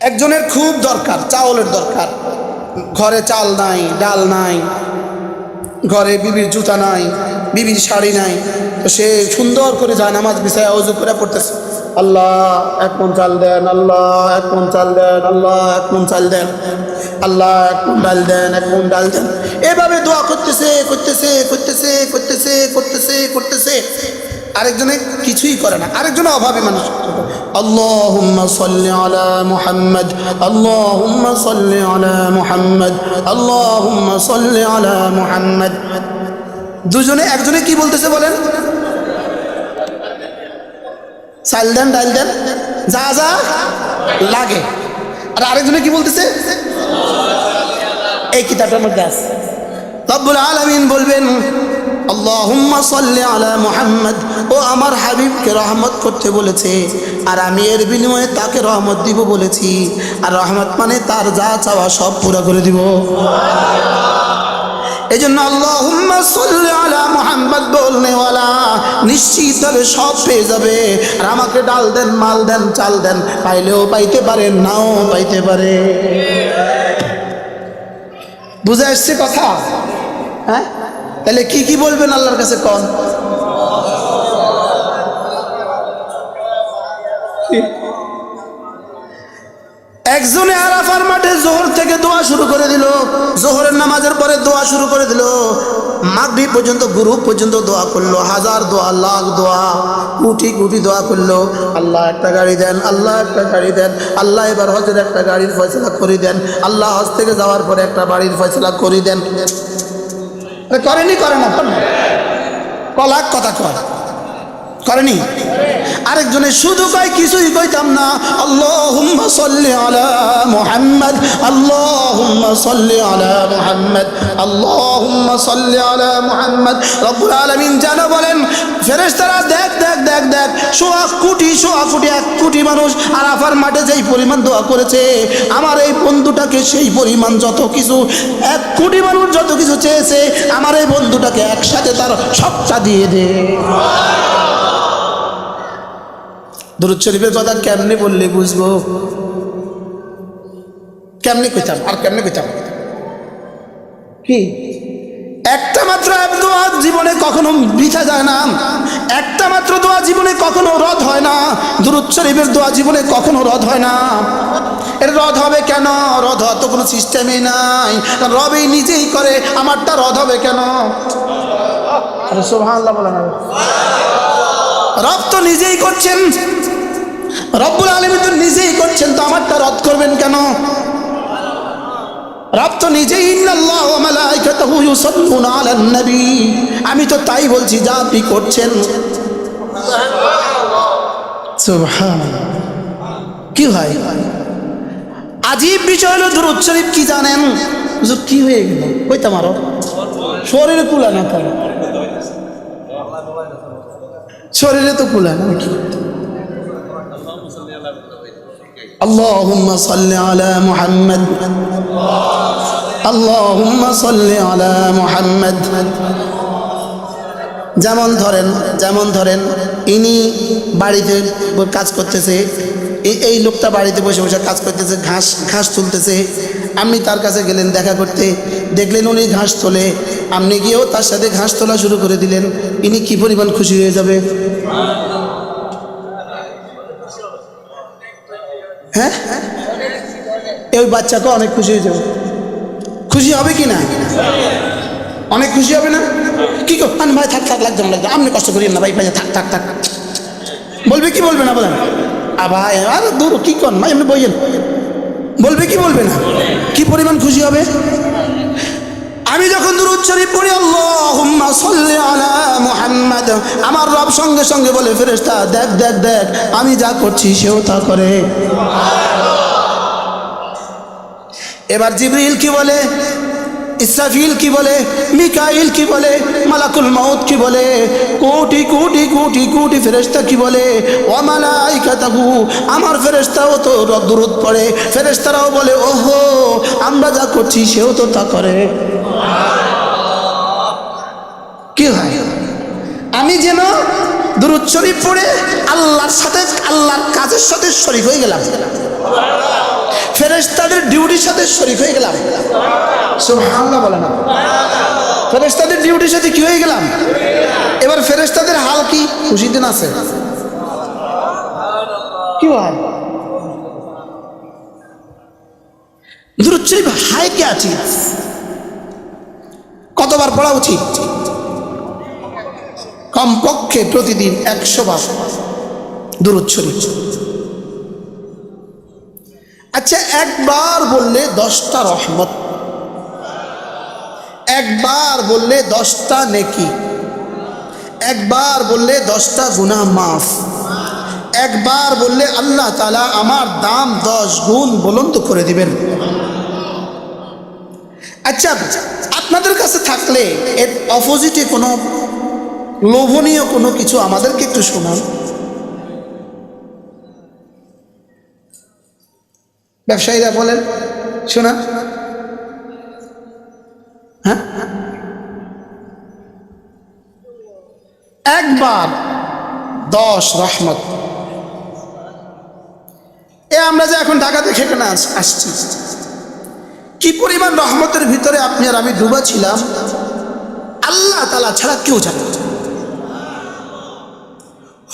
একজনের খুব দরকার, চাউলের দরকার। ঘরে চাল নাই, ডাল নাই, ঘরে বিবির জুতা নাই, বিবির শাড়ি নাই। তো সে সুন্দর করে যায়, নামাজ বিছায় অজু করে পড়তেছে। আল্লাহ, এক মন চাল দেন, আল্লাহ, এক মন চাল দেন, আল্লাহ, এক মন চাল দেন, আল্লাহ, এক মন ডাল দেন, এক মন ডাল দেন। এভাবে দোয়া করতেছে করতেছে করতেছে করতেছে করতেছে করতেছে। আরেকজনে কিছুই করে না আরেকজনে অভাবী মানুষ اللهم صل على محمد اللهم صل على محمد اللهم صل على محمد দুজনে একজনে কি বলতেছে বলেন চাল দেন ডাল দেন যা যা লাগে আর আরেকজনে কি বলতেছে এই কিতাবটার মধ্যে আছে রব্বুল আলামিন বলবেন আল্লাহুম্মা সাল্লি আলা মুহাম্মদ। ও আমার হাবিবকে রহমত করতে বলেছে। আর আমি এর বিনিময়ে তাকে রহমত দিব বলেছি। আর রহমত মানে তার যা চাওয়া সব পুরো করে দিব। এই জন্য আল্লাহুম্মা সাল্লি আলা মুহাম্মদ বলনেওয়ালা নিশ্চিতভাবে সব পেয়ে যাবে। আর আমাকে ডাল দেন, মাল দেন, চাল দেন, পাইলেও পাইতে পারে, নাও পাইতে পারে। বুঝে আসছে কথা? হ্যাঁ? তাহলে কি কি বলবেন আল্লাহর কাছে কন? একজনে আরাফার মাঠে জোহর থেকে দোয়া শুরু করে দিল, জোহরের নামাজের পরে দোয়া শুরু করে দিল মাগরি পর্যন্ত গুরু পর্যন্ত দোয়া করল, হাজার দোয়া, লাখ দোয়া, কোটি কোটি দোয়া করল, আল্লাহ একটা গাড়ি দেন, আল্লাহ একটা গাড়ি দেন, আল্লাহ এবার হজের একটা গাড়ির ফয়সলা করে দেন, আল্লাহ হজ থেকে যাওয়ার পরে একটা বাড়ির ফয়সলা করে দেন। করেনি করে না কলা কথা কয়। করেনি। আরেকজনে শুধু কয়, কিছুই কইতাম না। আল্লাহুম্মা সাল্লি আলা মুহাম্মদ, আল্লাহুম্মা সাল্লি আলা মুহাম্মদ, আল্লাহুম্মা সাল্লি আলা মুহাম্মদ। রব্বুল আলামিন জানো বলেন, ফেরেশতারা দেখ দেখ দেখ দেখ সোয়া কোটি সোয়া কোটি, এক কোটি মানুষ আরাফার মাঠে যেই পরিমাণ দোয়া করেছে, আমার এই বন্ধুটাকে সেই পরিমাণ যত কিছু, এক কোটি মানুষ যত কিছু চেয়েছে, আমার এই বন্ধুটাকে একসাথে তার সবটা দিয়ে দে। দুরুদ শরীফের কথা কেমনে বললে বুঝব? কেমনে কইতাম? আর কেমনে কইতাম? কি? একটা মাত্র দোয়া জীবনে কখনো বিছা যায় না। একটা মাত্র দোয়া জীবনে কখনো রদ হয় না। দুরুদ শরীফের দোয়া জীবনে কখনো রদ হয় না। এর রদ হবে কেন? রদ হওয়ার তো কোনো সিস্টেমই নাই। রবেই নিজেই করে, আমারটা রদ হবে কেন? সুবহানাল্লাহ বলেন না রব তো নিজেই করছেন। রব্বুল আলমী তো নিজেই করছেন, তো আমারটা রদ করবেন কেন? রব তো নিজেই আমি তো তাই বলছি, যা আপনি করছেন। কি হয় আজীব বিষয় হলো, দুরুদ শরীফ কি জানেন? কি হয়ে গেল? কইতাম আরও শরীরে কুলা না শরীরে তো কুলা না কি? اللهم صل على محمد اللهم صل على محمد যেমন ধরেন যেমন ধরেন ইনি বাড়িতে ব- কাজ করতেছে এ- এই লোকটা বাড়িতে বসে বসে কাজ করতেছে ঘাস ঘাস তুলতেছে আপনি তার কাছে গেলেন দেখা করতে দেখলেন উনি ঘাস তোলে আপনি গিয়েও তার সাথে ঘাস তোলা শুরু করে দিলেন ইনি কি পরিমাণ খুশি হয়ে যাবে হ্যাঁ? এই বাচ্চাকে অনেক খুশি হয়ে যাবে। খুশি হবে কি না? অনেক খুশি হবে না? কি কর আন ভাই, থাক থাক লাগতাম লাগতাম আপনি কষ্ট করি না, ভাই ভাই, থাক থাক থাক। বলবে কি বলবে না বলেন? আবার আরে দূর, কি কর ভাই, এমনি বইয়েন। বলবে কি বলবে না? কি পরিমাণ খুশি হবে? আমি যখন দুরুদ শরীফ পড়ি, আল্লাহুম্মা সাল্লি আলা মুহাম্মাদ আমার রব সঙ্গে সঙ্গে বলে, ফেরেশতা, দেখ দেখ দেখ, আমি যা করছি সেও তা করে। এবার জিবরিল কি বলে? ইসরাফিল কি বলে? মিকাইল কি বলে? মালাকুল মাউত কি বলে? কোটি কোটি কোটি কোটি ফেরেশতা কি বলে? ও মালাইকাতাহু, আমার ফেরেশতাও তো রদ্দুরুদ পড়ে। ফেরেশতারাও বলে, ওহো, আমরা যা করছি সেও তো তা করে। কি হয়? আমি যেন দুরুদ শরীফ পড়ে আল্লাহর সাথে, আল্লাহর কাজের সাথে শরীফ হয়ে গেলাম। ফেরেশতাদের ডিউটির সাথে শরীক হয়ে গেলাম। সুবহানাল্লাহ বলে না। ফেরেশতাদের ডিউটির সাথে কি হয়ে গেলাম? এবার ফেরেশতাদের হাল কি? খুশিতে আছে? কি হয়? দুরুদ শরীফ হাই কে আছি? কতবার পড়া উচিত? কমপক্ষে প্রতিদিন একশো বার। দুরুদ শরীফ। আচ্ছা একবার বললে দশটা রহমত। একবার বললে দশটা নেকি। একবার বললে দশটা গুনাহ মাফ। একবার বললে আল্লাহ তালা আমার দাম দশ গুণ বলন্দ করে দিবেন। আচ্ছা আপনাদের কাছে থাকলে এর অপোজিটে কোনো লোভনীয় কোনো কিছু আমাদেরকে একটু শোনান। ব্যবসায়ীরা বলেন, শোনা। হ্যাঁ? একবার দশ রহমত। এ আমরা যে এখন ঢাকা আস- আসছি। কি পরিমাণ রহমতের ভিতরে আপনি আর আমি ডুবা ছিলাম আল্লাহ তালা ছাড়া কেউ জানে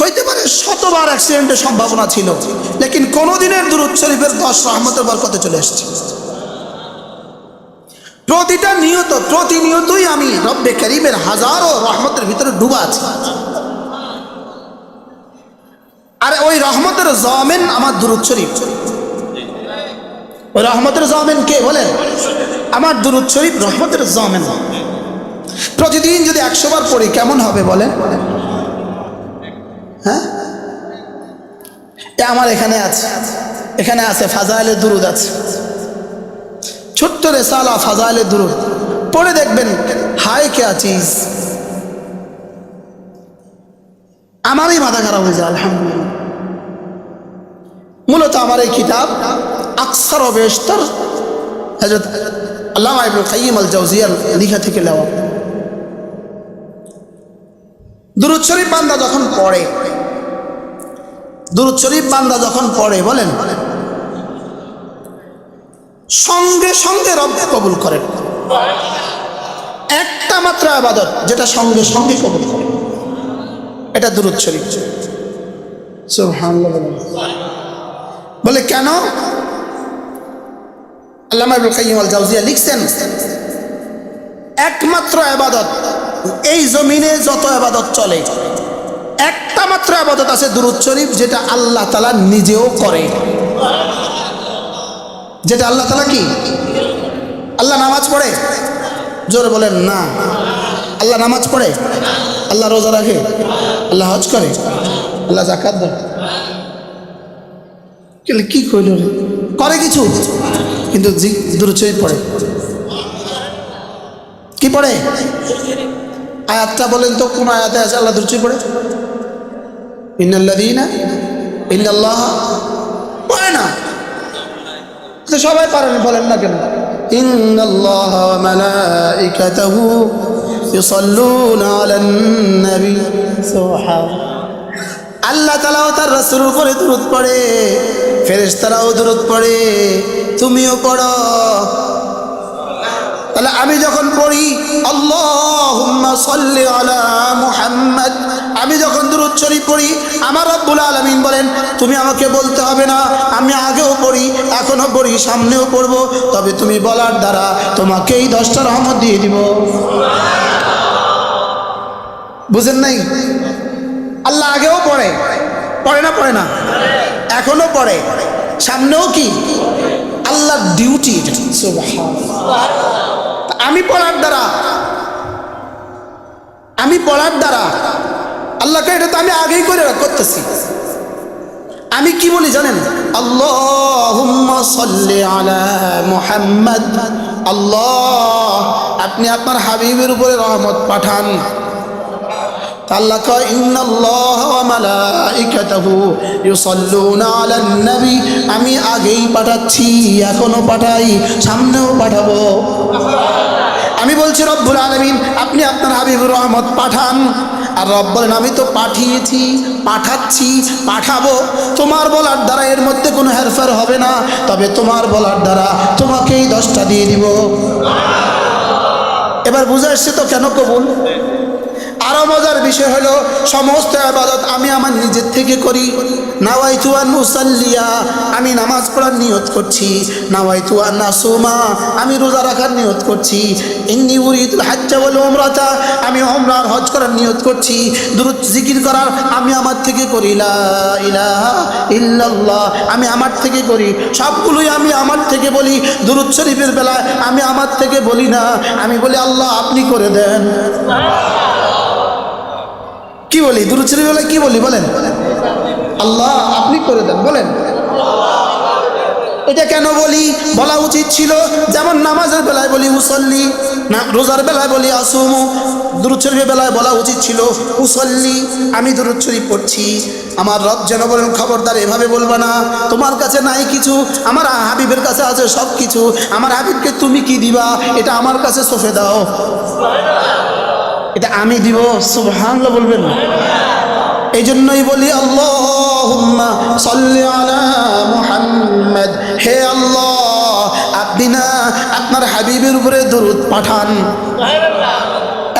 হইতে পারে শতবার অ্যাক্সিডেন্টের সম্ভাবনা ছিল, লেকিন কোনোদিনের দুরুদ শরীফের দশ রহমতের বরকতে চলে এসছে। প্রতিটা নিয়ত, প্রতিনিয়তই আমি রব্বে করিমের হাজারো রহমতের ভিতরে ডুবা আছি। আর ওই রহমতের জমেন আমার দুরুদ শরীফ। রহমতের জমেন কে বলেন? আমার দুরুদ শরীফ রহমতের জমেন। প্রতিদিন যদি একশো বার পড়ি, কেমন হবে বলেন? হ্যাঁ? এ আমার এখানে আছে। এখানে আছে ফাজাইলে দুরুদ আছে। ছোট্ট রেসালা ফাজাইলে দুরুদ। পড়ে দেখবেন হাই কে আছিস আমারই মাথা খারাপ হয়ে যায়, আলহামদুলিল্লাহ। মূলত আমার এই কিতাব আকসার ও বেশতর হজরত আল্লাহ ইবনুল কাইয়িম আল জাওজিয়ার লিখা থেকে নেওয়া। দুরুদ শরীফ বান্দা যখন পড়ে, দুরুদ শরীফ বান্দা যখন পড়ে, বলেন, সঙ্গে সঙ্গে রব কবুল করেন। একটা মাত্র আবাদত যেটা সঙ্গে সঙ্গে কবুল করে এটা দুরুদ শরীফ। সুবহানাল্লাহ। বলে, কেন? আল্লামা আল জাওজিয়া লিখছেন, একমাত্র আবাদত, এই জমিনে যত আবাদত চলে, একটা মাত্র আবাদত আছে দুরুদ শরীফ, যেটা আল্লাহ তালা নিজেও করে। যেটা আল্লাহ তালা কি? আল্লাহ নামাজ পড়ে? জোরে বলেন, না। আল্লাহ নামাজ পড়ে? আল্লাহ রোজা রাখে? আল্লাহ হজ করে? আল্লাহ জাকাত দেয়? কিন্তু কি কইল? করে কিছু, কিন্তু শরীফ পড়ে। কি পড়ে? আয়াতটা বলেন তো, কোন আয়াতে আছে? আল্লাহ শরীফ পড়ে? ইন্নাল্লাযীনা ইন্নাল্লাহ পড়ে না। তো সবাই পারেন, বলেন না কেন? ইন্নাল্লাহ মালাইকাতাহু ইউসাল্লুনা আলান নবী। সুবহান। আল্লাহ তালাও তার রাসূলের উপরে দরুদ পড়ে। ফেরেশতারাও দরুদ পড়ে, তুমিও পড়ো। তাহলে আমি যখন পড়ি, আল্লাহুম্মা সাল্লি আলা মুহাম্মদ, আমি যখন শরীফ পড়ি, আমার রব্বুল আলামিন বলেন, তুমি আমাকে বলতে হবে না, আমি আগেও পড়ি এখনও পড়ি, সামনেও পড়ব, তবে তুমি বলার দ্বারা তোমাকে এই দশটা রহমত দিয়ে দিব। বুঝেন নাই? আল্লাহ আগেও পড়ে পড়ে না পড়ে না। এখনও পড়ে। সামনেও কি? আল্লাহ ডিউটি আমি পড়ার দ্বারা, আমি পড়ার দ্বারা আল্লাহকে এটা তো আমি আগেই করে করতেছি। আমি কি বলি জানেন? আল্লাহ, আপনি আপনার হাবিবের উপরে রহমত পাঠান। আল্লাহ ইন্নাল্লাহ ওয়া মালাইকাতাহু ইউসাল্লুনা আলান নবী। আমি আগেই পাঠাচ্ছি, এখনও পাঠাই, সামনেও পাঠাবো। আমি বলছি, রব্বুল আলমিন, আপনি আপনার হাবিবুর রহমত পাঠান। আর রব বলেন আমি তো পাঠিয়েছি, পাঠাচ্ছি, পাঠাবো। তোমার বলার দ্বারা এর মধ্যে কোনো হেরফের হবে না, তবে তোমার বলার দ্বারা তোমাকেই দশটা দিয়ে দিব। এবার বুঝে আসছে তো কেন কবুল? আরও মজার বিষয় হলো, সমস্ত আবাদত আমি আমার নিজের থেকে করি। নাওয়াইতুয়ান মুসাল্লিয়া আমি নামাজ পড়ার নিয়ত করছি। নাওয়াইতুয়ান নাসুমা আমি রোজা রাখার নিয়ত করছি। ইন্নি উরিদুল হাজ্জা বলে ওমরাতা আমি ওমরার হজ করার নিয়ত করছি। দুরুদ জিকির করার আমি আমার থেকে করি, লা ইল্লাল্লাহ, আমি আমার থেকে করি। সবগুলোই আমি আমার থেকে বলি। দুরুদ শরীফের বেলায় আমি আমার থেকে বলি না। আমি বলি, আল্লাহ, আপনি করে দেন। কি বলি? দুরুচুরি বেলায় কি বলি বলেন? আল্লাহ, আপনি করে দেন, বলেন। এটা কেন বলি? বলা উচিত ছিল, যেমন নামাজের বেলায় বলি মুসল্লি না, রোজার বেলায় বলি আসুমু। দুরুচ্ছরিফের বেলায় বলা উচিত ছিল মুসল্লি আমি দুরুচ্ছরি পড়ছি। আমার রব যেন বলেন, খবরদার, এভাবে বলবা না। তোমার কাছে নাই কিছু, আমার হাবিবের কাছে আছে সব কিছু আমার হাবিবকে তুমি কি দিবা? এটা আমার কাছে সফে দাও। এটা আমি দিব, সুবহানাল্লাহ বলবেন এই জন্যই বলি, আল্লাহুম্মা সাল্লি আলা মুহাম্মদ। হে আল্লাহ, আপনি না আপনার হাবিবের উপরে দরুদ পাঠান।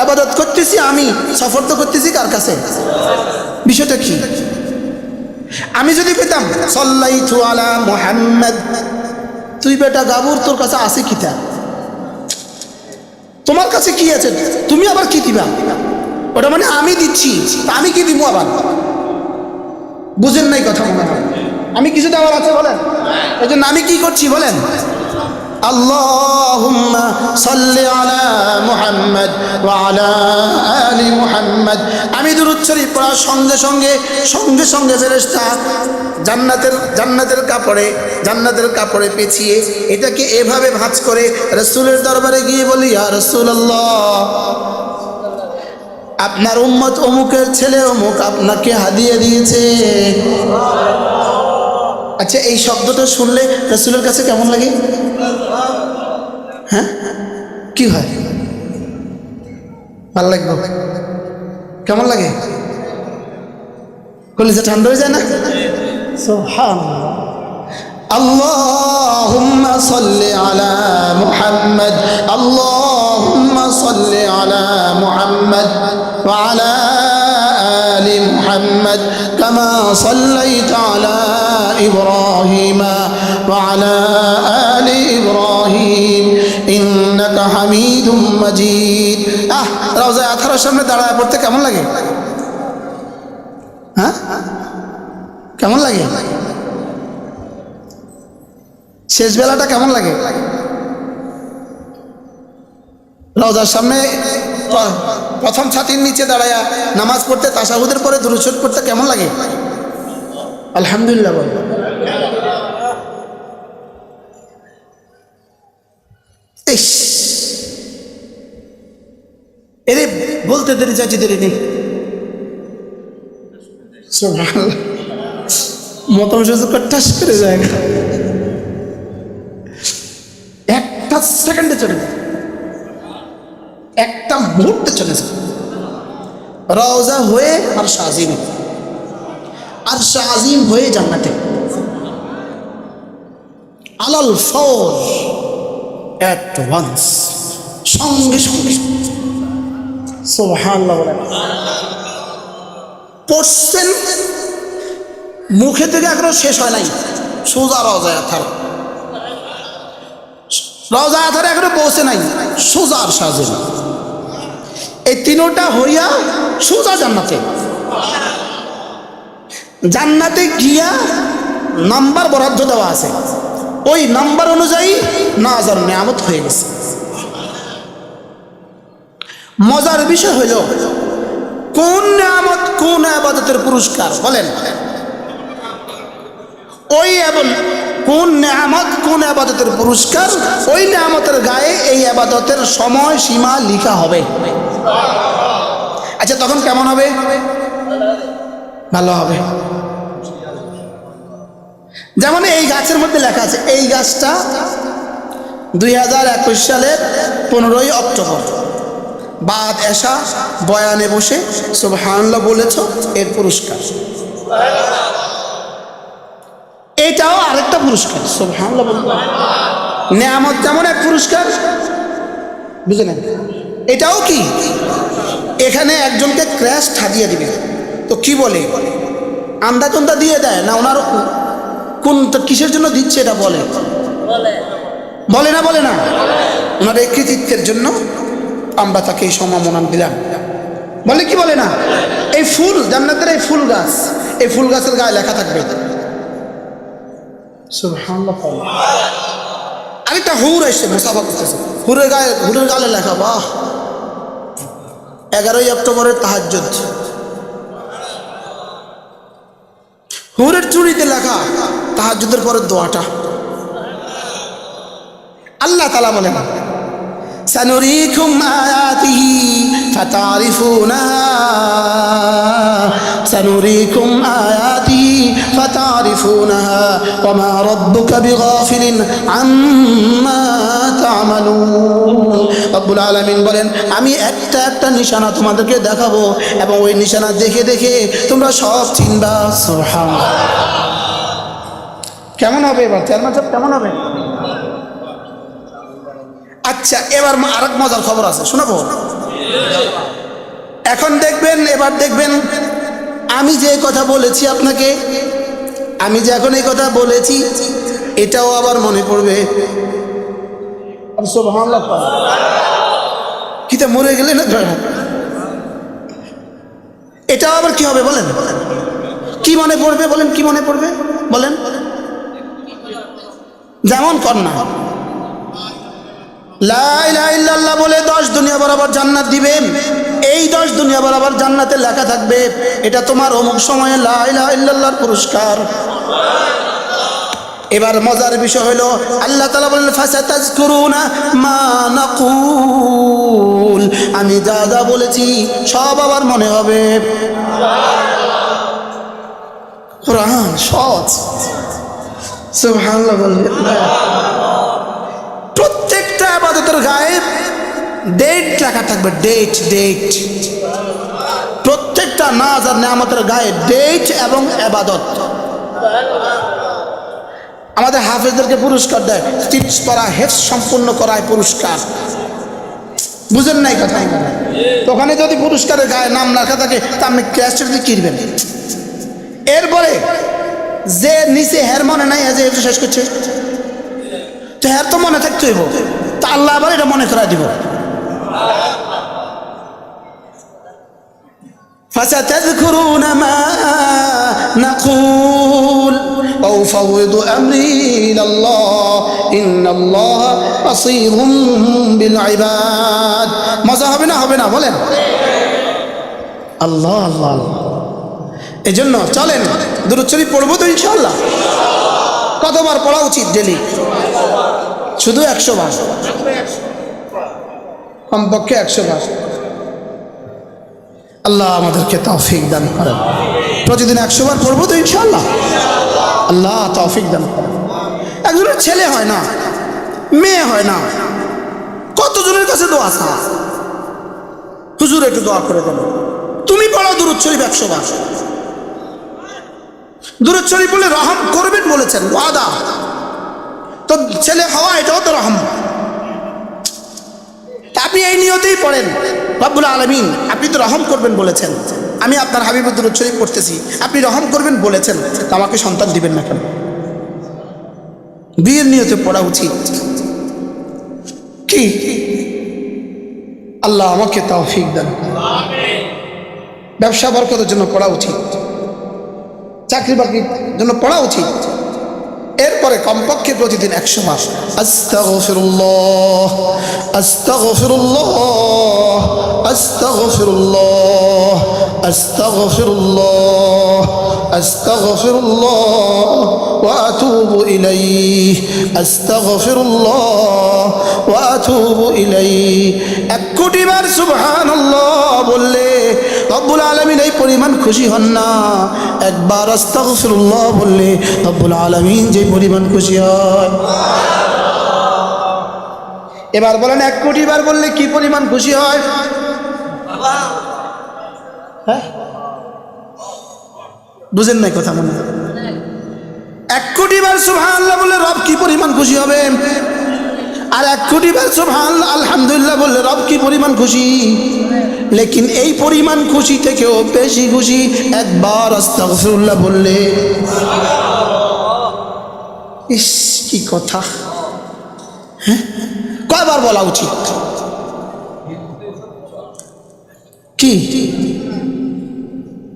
আবাদত করতেছি আমি, সফর তো করতেছি কার কাছে? বিষয়টা কি? আমি যদি পেতাম সাল্লাইতু আলা মুহাম্মদ, তুই বেটা গাবুর তোর কাছে আছে কিতা? তোমার কাছে কি আছে? তুমি আবার কি দিবা? ওটা মানে আমি দিচ্ছি আমি কি দিব আবার? বুঝেন নাই কথা। মনে হয় আমি কিছু দেওয়ার আছে বলেন? এই জন্য আমি কি করছি বলেন? সাল্লি আলা মুহাম্মদ ওয়া আলা আলি মুহাম্মদ। আমি দুরূদ শরীফ পড়ার সঙ্গে সঙ্গে সঙ্গে সঙ্গে ফেরেশতা জান্নাতের জান্নাতের কাপড়ে জান্নাতের কাপড়ে পেঁচিয়ে এটাকে এভাবে ভাঁজ করে রসুলের দরবারে গিয়ে বলি আর রসুল্লাহ আপনার উম্মত অমুকের ছেলে অমুক আপনাকে হাদিয়ে দিয়েছে। আচ্ছা এই শব্দটা শুনলে রসুলের কাছে কেমন লাগে? হ্যাঁ কি হয় ভাল লাগবে কেমন লাগে কলিজা ঠান্ডা হয়ে যায় না اللهم صل على محمد اللهم صل على محمد وعلى آل محمد كما صليت على إبراهيم وعلى آل إبراهيم ইন্নাকা হামিদুম মাজিদ। আহ সামনে দাঁড়ায় পড়তে কেমন লাগে? হ্যাঁ? কেমন লাগে? শেষ বেলাটা কেমন লাগে? রওজার সামনে প্রথম ছাতির নিচে দাঁড়ায় নামাজ পড়তে, তাসাহুদের পরে দুরুসুদ পড়তে কেমন লাগে? আলহামদুলিল্লাহ বল। এরে বলতে দেরি যাচ্ছি দেরি নেই। মতম সুযোগ ঠাস করে যায়। একটা সেকেন্ডে চলে যায়। একটা মুহূর্তে চলে যায়। রওজা হয়ে আর শাহিম আর শাহিম হয়ে জান্নাতে। আলাল ফর অ্যাট ওয়ান্স সঙ্গে সঙ্গে। বলেন। পড়ছেন, মুখে থেকে এখনও শেষ হয় নাই। সোজা রওজায় আথার। রওজা আথারে এখনও পৌঁছে নাই, সোজার সাজে। এই তিনোটা হইয়া সোজা জান্নাতে। জান্নাতে গিয়া নাম্বার বরাদ্দ দেওয়া আছে। ওই নাম্বার অনুযায়ী না হাজার নেয়ামত হয়ে গেছে। মজার বিষয় হইল কোন নেয়ামত, কোন আবাদতের পুরস্কার? বলেন। ওই এবং কোন নেয়ামত, কোন আবাদতের পুরস্কার? ওই নেয়ামতের গায়ে এই আবাদতের সময় সীমা লিখা হবে। আচ্ছা তখন কেমন হবে? ভালো হবে। যেমন এই গাছের মধ্যে লেখা আছে, এই গাছটা দুই হাজার একুশ সালের পনেরোই অক্টোবর। বাদ এসা বয়ানে বসে সুবহানাল্লাহ বলেছ, এর পুরস্কার। এটাও আরেকটা পুরস্কার, সুবহানাল্লাহ নেয়ামত যেমন এক পুরস্কার বুঝলেন এটাও কি? এখানে একজনকে ক্র্যাশ ঠাদিয়ে দিবে। তো কি বলে? আন্দা দিয়ে দেয় না ওনার কোন কিসের জন্য দিচ্ছে এটা বলে? বলে। না বলে না? ওনার এই কৃতিত্বের জন্য আমরা তাকে এই সম্মাননা দিলাম। বলে কি বলে না? এই ফুল জান্নাতের এই ফুল গাছ এই ফুল গাছের গায়ে লেখা থাকবে। আরেকটা হুর এসছে মুসাফা করতেছে। হুরের গায়ে হুরের গালে লেখা বাহ। এগারোই অক্টোবরের তাহাজ্জুদ। হুরের চুরিতে লেখা তাহাজ্জুদের পরের দোয়াটা আল্লাহ তালা বলেন سنريكم آياته فتعرفونها سنريكم آياته فتعرفونها وما ربك بغافل عما تعملون রব্বুল আলমিন বলেন, আমি একটা একটা নিশানা তোমাদেরকে দেখাবো এবং ওই নিশানা দেখে দেখে তোমরা সব চিনবা। কেমন হবে এবার? চেয়ারম্যান সাহেব, কেমন হবে? আচ্ছা এবার আরেক মজার খবর আছে, শোনাবো? এখন দেখবেন, এবার দেখবেন, আমি যে কথা বলেছি আপনাকে, আমি যে এখন এই কথা বলেছি, এটাও আবার মনে পড়বে। কিতা মরে গেলে না ধরে এটাও আবার কি হবে বলেন? কি মনে পড়বে বলেন, কি মনে পড়বে? বলেন। যেমন কন্যা। লাইল্লাহ বলে দশ দুনিয়া বরাবর জান্নাত দিবেন এই দশ দুনিয়া বরাবর জান্নাতে লেখা থাকবে, এটা তোমার অমুক সময়ে লাইল্লাহর পুরস্কার। এবার মজার বিষয় হলো, আল্লাহ তালা বললেন ফাসাতাজ করুনা মা নাকুল। আমি যা যা বলেছি, সব আবার মনে হবে। কোরআন সহজ প্রত্যেকটা আবাদতের গায়ে ডেট লেখা থাকবে, ডেট ডেট। প্রত্যেকটা নাজ আর নামতের গায়ে ডেট এবং আবাদত। আমাদের হাফেজদেরকে পুরস্কার দেয় টিপস করা হেফ সম্পূর্ণ করায় পুরস্কার বুঝেন নাই কথা তো ওখানে যদি পুরস্কারের গায়ে নাম লেখা থাকে তা আপনি ক্যাশটা যদি কিনবেন এরপরে যে নিচে হের মনে নাই যে এটা শেষ করছে তো হ্যাঁ তো মনে থাকতে হইব তা আল্লাহ আবার এটা মনে করা দিব فستذكرون ما نقول وأفوض أمري إلى الله إن الله بصير بالعباد মজা হবে না হবে না বলেন আল্লাহ আল্লাহ আল্লাহ এই জন্য চলেন দূরচ্ছরি পড়বো তো ইনশাল্লাহ কতবার পড়া উচিত ডেলি শুধু একশো বার কমপক্ষে একশো বার আল্লাহ আমাদেরকে তৌফিক দান করেন। প্রতিদিন একশো বার পড়ব তো ইনশাল্লাহ আল্লাহ তৌফিক দান করেন। একজনের ছেলে হয় না, মেয়ে হয় না, কতজনের কাছে দোয়া চা হুজুর একটু দোয়া করে দেন। তুমি পড়ো দূরত শরীফ একশো বার। দূরত শরীফ বলে রহম করবেন বলেছেন, ওয়াদা। তো ছেলে হওয়া এটাও তো রহম। আপনি এই নিয়তেই পড়েন। রব্বুল আলমিন, আপনি তো রহম করবেন বলেছেন। আমি আপনার হাবিবুদ্দুর শরীফ পড়তেছি আপনি রহম করবেন বলেছেন। তা আমাকে সন্তান দিবেন না কেন? বিয়ের নিয়তে পড়া উচিত। কি? আল্লাহ আমাকে তৌফিক দেন ব্যবসা বরকতের জন্য পড়া উচিত। চাকরি বাকরির জন্য পড়া উচিত। এরপরে কমপক্ষে প্রতিদিন একশো মাস। আস্তাগফিরুল্লাহ আস্তাগফিরুল্লাহ আস্তাগফিরুল্লাহ আস্তাগফিরুল্লাহ। আস্তাগফিরুল্লাহ واتوب اليه استغفر الله واتوب اليه এক কোটি বার সুবহানাল্লাহ বললে রব্বুল আলামিন এই পরিমাণ খুশি হন না একবার আস্তাগফিরুল্লাহ বললে রব্বুল আলামিন যে পরিমাণ খুশি হয় এবার বলেন এক কোটি বার বললে কি পরিমাণ খুশি হয় হ্যাঁ বুঝেন নাই কথা মনে? এক কোটি বার সুবহানাল্লাহ বললে রব কি পরিমাণ খুশি হবে? আর এক কোটি বার সুবহানাল্লাহ, আলহামদুলিল্লাহ বললে রব কি পরিমাণ খুশি? লেকিন এই পরিমাণ খুশি থেকেও বেশি খুশি একবার আস্তাগফিরুল্লাহ বললে। ইস, কি কথা। হ্যাঁ? কয়বার বলা উচিত? কি?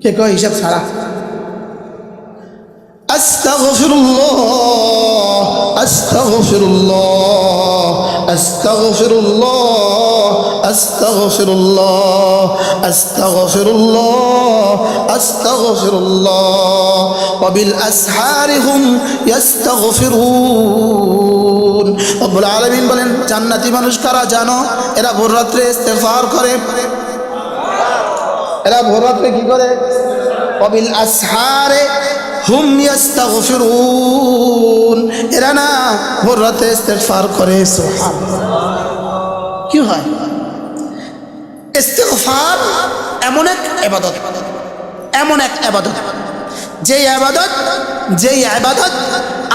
কে কয় হিসাব ছাড়া? أستغفر الله أستغفر الله أستغفر الله أستغفر الله أستغفر الله أستغفر الله وبالأسحار هم يستغفرون رب العالمين বলেন জান্নাতি মানুষ কারা জানো এরা ভোর রাত্রে ইস্তেগফার করে এরা ভোর রাত্রে কি করে অবিল আসহারে হুম ইয়াস্তাগফিরুন। এরা না ভোর রাতে ইস্তেগফার করে, সুবহানাল্লাহ। কি হয়? ইস্তেগফার এমন এক ইবাদত, এমন এক ইবাদত। যে ইবাদত যে ইবাদত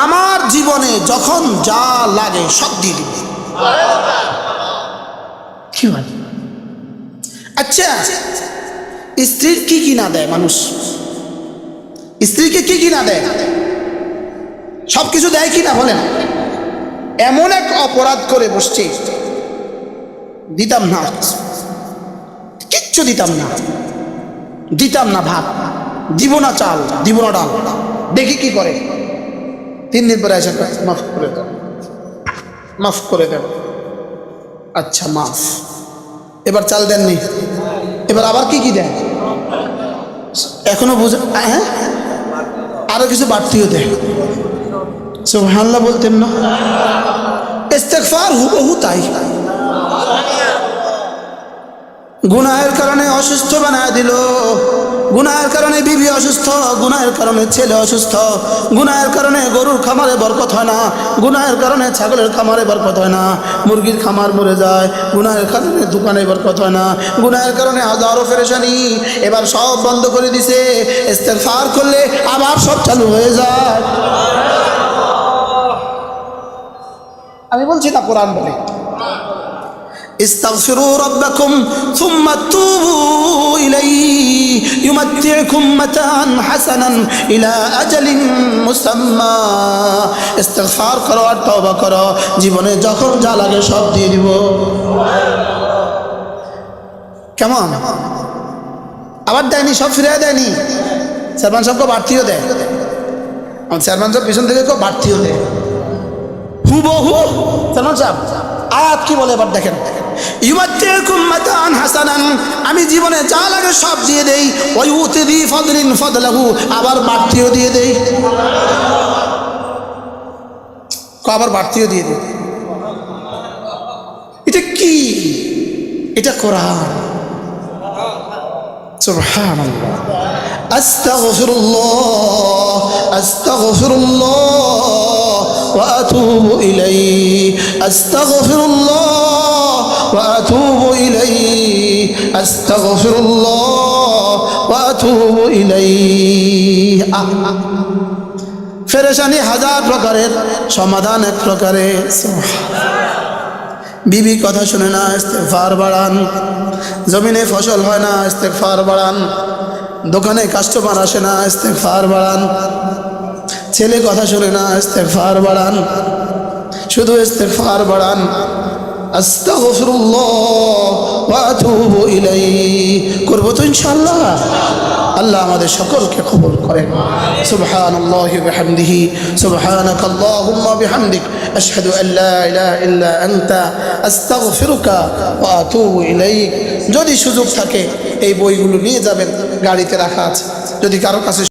আমার জীবনে যখন যা লাগে সব দিয়ে দিবে। কি হয়? আচ্ছা স্ত্রীর কি কি না দেয় মানুষ? স্ত্রীকে কি কি না দেয়? সব কিছু দেয় কি না বলেন। এমন এক অপরাধ করে বসছে। দিতাম না। কিচ্ছু দিতাম না। দিতাম না ভাত। দিব না চাল, দিব না ডাল। দেখি কি করে। তিন দিন পরে এসে মাফ করে দেব মাফ করে দেব আচ্ছা মাফ। এবার চাল দেননি। এবার আবার কি কি দেন এখনও বুঝে হ্যাঁ? আরও কিছু বাড়তিও দেয় সুবহানাল্লাহ বলতেন না। ইস্তেকফার হুবহু তাই। গুনাহের কারণে অসুস্থ বানায় দিল। গুনাহের কারণে বিবি অসুস্থ, গুনাহের কারণে ছেলে অসুস্থ, গুনাহের কারণে গরুর খামারে বরকত হয় না, গুনাহের কারণে ছাগলের খামারে বরকত হয় না, মুরগির খামার মরে যায়, গুনাহের কারণে দোকানে বরকত হয় না, গুনাহের কারণে হাজারো ফেরেশানি এবার সব বন্ধ করে দিছে, ইস্তেগফার করলে আবার সব চালু হয়ে যায়। আমি বলছি না কোরআন বলে। استغفروا ربكم ثم توبوا إليه يمتعكم متاعا حسنا إلى أجل مسمى استغفار করো আর তওবা করো জীবনে যখন যা লাগে সব দিয়ে দিব কেমন আবার দেয়নি সব ফিরে দেয়নি চেয়ারম্যান সাহেবকে বাড়তিও দেয় আমার চেয়ারম্যান সাহেব পিছন থেকে কেউ বাড়তিও দেয় হুবহু চেয়ারম্যান সাহেব আয়াত কি বলে এবার দেখেন ইউমাত্তিকুম মাতান হাসানান আমি জীবনে যা লাগে সব দিয়ে দেই ওই উতিদি ফদলিন ফদলাহু আবার বাড়তিও দিয়ে দেই ক আবার বাড়তিও দিয়ে দেই এটা কি এটা কোরআন سبحان الله أستغفر الله أستغفر الله وأتوب إليه أستغفر الله وأتوب إليه أستغفر الله وأتوب إليه আহ, আহ। ফেরেশানি হাজার প্রকারের সমাধান এক প্রকারের বিবি কথা শুনে না ইস্তেফার বাড়ান জমিনে ফসল হয় না ইস্তেফার বাড়ান দোকানে কাস্টমার আসে না ইস্তেফার বাড়ান ছেলে কথা শুনে না ইস্তেফার বাড়ান। শুধু ইস্তেফার বাড়ান। করব তো ইনশাআল্লাহ। আল্লাহ আমাদের সকলকে কবুল করেন। ইলাইক। যদি সুযোগ থাকে, এই বইগুলো নিয়ে যাবেন। গাড়িতে রাখা আছে। যদি কারও কাছে